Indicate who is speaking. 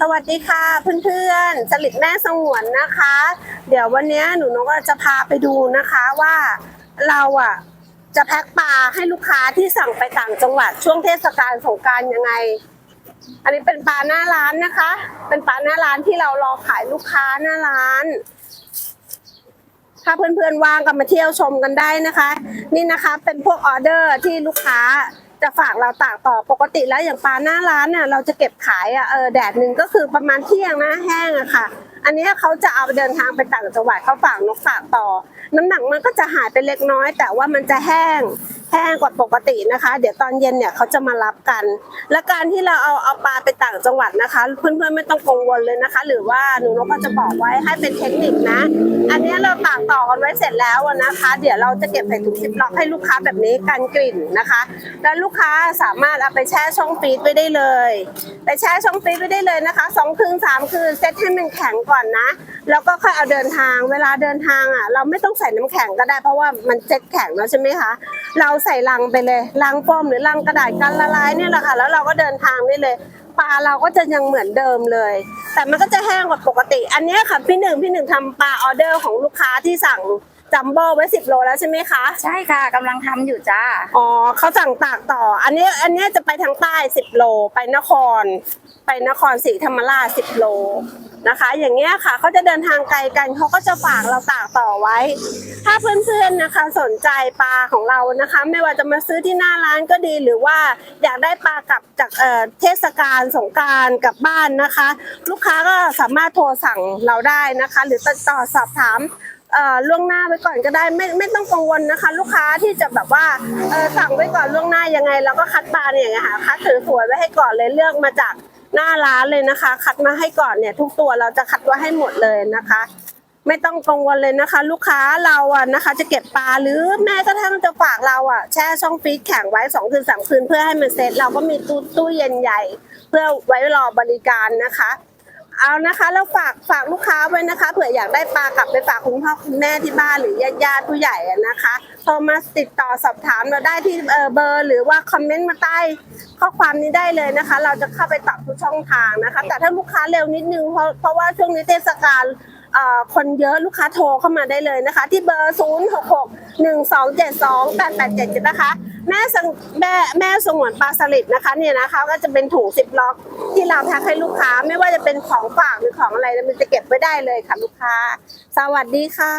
Speaker 1: สวัสดีค่ะเพื่อนๆสลิดแม่สงวนนะคะ เดี๋ยววันนี้หนูนกจะพาไปดูนะคะว่าเราอะจะแพ็คปลาให้ลูกค้าที่สั่งไปต่างจังหวัดช่วงเทศกาลสงการยังไง อันนี้เป็นปลาหน้าร้านนะคะ เป็นปลาหน้าร้านที่เรารอขายลูกค้าหน้าร้าน ถ้าเพื่อนๆว่างก็มาเที่ยวชมกันได้นะคะ นี่นะคะเป็นพวกออเดอร์ที่ลูกค้า จะฝากเราตากต่อปกติแล้วอย่างปลาหน้าร้านน่ะเราจะเก็บขายอะเออแดดหนึ่งก็คือประมาณเที่ยงนะแห้งอะค่ะ อันนี้เขาจะเอาเดินทางไปต่างจังหวัดเขาฝากนกฝากต่อ น้ำหนักมันก็จะหายไปเล็กน้อย แต่ว่ามันจะแห้ง แห้งกว่าปกตินะคะ เดี๋ยวตอนเย็นเนี่ยเขาจะมารับกัน และการที่เราเอาเอาปลาไปต่างจังหวัดนะคะ เพื่อนๆไม่ต้องกังวลเลยนะคะ หรือว่าหนูนกก็จะบอกไว้ให้เป็นเทคนิคนะ อันนี้เราตากต่อกันไว้เสร็จแล้วนะคะ เดี๋ยวเราจะเก็บใส่ถุงซิปล็อกให้ลูกค้าแบบนี้กันกลิ่นนะคะ แล้วลูกค้าสามารถเอาไปแช่ช่องฟรีซไว้ได้เลย ไปแช่ช่องฟรีซไว้ได้เลยนะคะสองคืนสามคืนเซตให้มันแข็งก่อนนะแล้วก็ค่อยเอาเดินทาง เวลาเดินทางอะ เราไม่ต้องใส่น้ำแข็งก็ได้เพราะว่ามันเซ็ตแข็งแล้วใช่ไหมคะ เราใส่ลังไปเลยลังป้อมหรือลังกระดาษกันละลายเนี่ยแหละค่ะ แล้วเราก็เดินทางได้เลยปลาเราก็จะยังเหมือนเดิมเลย แต่มันก็จะแห้งกว่าปกติ อันนี้ค่ะพี่หนึ่งพี่หนึ่งทำปลาออเดอร์ของลูกค้าที่สั่ง จัมโบ้ไว้สิบโลแล้วใช่ไหมคะ
Speaker 2: ใช่ค่ะกำลังทำอยู่จ้า
Speaker 1: อ๋อเขาสั่งตากต่อ อันนี้อันนี้จะไปทางใต้สิบโลไปนคร ไปนครศรีธรรมราชสิบโลนะคะ อย่างเงี้ยค่ะเขาจะเดินทางไกลกันเขาก็จะฝากเราตากต่อไว้ ถ้าเพื่อนๆนะคะสนใจปลาของเรานะคะ ไม่ว่าจะมาซื้อที่หน้าร้านก็ดีหรือว่าอยากได้ปลากลับจากเอ่อเทศกาลสงกรารกลับบ้านนะคะ ลูกค้าก็สามารถโทรสั่งเราได้นะคะ หรือติดต่อสอบถามเอ่อ ล่วงหน้าไว้ก่อนก็ได้ไม่ไม่ต้องกังวลนะคะ ลูกค้าที่จะแบบว่าสั่งไว้ก่อนล่วงหน้ายังไงเราก็คัดปลาเนี่ยไงค่ะคัดสวยๆไว้ให้ก่อนเลยเลือกมาจากหน้าร้านเลยนะคะ คัดมาให้ก่อนเนี่ย ทุกตัวเราจะคัดไว้ให้หมดเลยนะคะ ไม่ต้องกังวลเลยนะคะ ลูกค้าเราอะนะคะ จะเก็บปลาหรือแม้กระทั่งจะฝากเราอะแช่ช่องฟรีซแข็งไว้สองคืนสามคืนเพื่อให้มันเซ็ตเราก็มีตู้ตู้เย็นใหญ่ เพื่อไว้รอบริการนะคะ เอานะคะ แล้วฝากฝากลูกค้าไว้นะคะ เผื่ออยากได้ปลากลับไปฝากคุณพ่อคุณแม่ที่บ้านหรือญาติญาติผู้ใหญ่อะนะคะโทรมาติดต่อสอบถามเราได้ที่เบอร์หรือว่าคอมเมนต์มาใต้ข้อความนี้ได้เลยนะคะ เราจะเข้าไปตอบทุกช่องทางนะคะ แต่ถ้าลูกค้าเร็วนิดนึงเพราะเพราะว่าช่วงนี้เทศกาลคนเยอะลูกค้าโทรเข้ามาได้เลยนะคะ ที่เบอร์ 0 6 6 1 2 7 2 8 8 7นะคะ แม่สังแม่แม่สงวนปลาสลิดนะคะเนี่ยนะคะก็จะเป็นถุงสิบล็อกที่เราแพ็คให้ลูกค้าไม่ว่าจะเป็นของฝากหรือของอะไรมันจะเก็บไว้ได้เลยค่ะลูกค้า สวัสดีค่ะ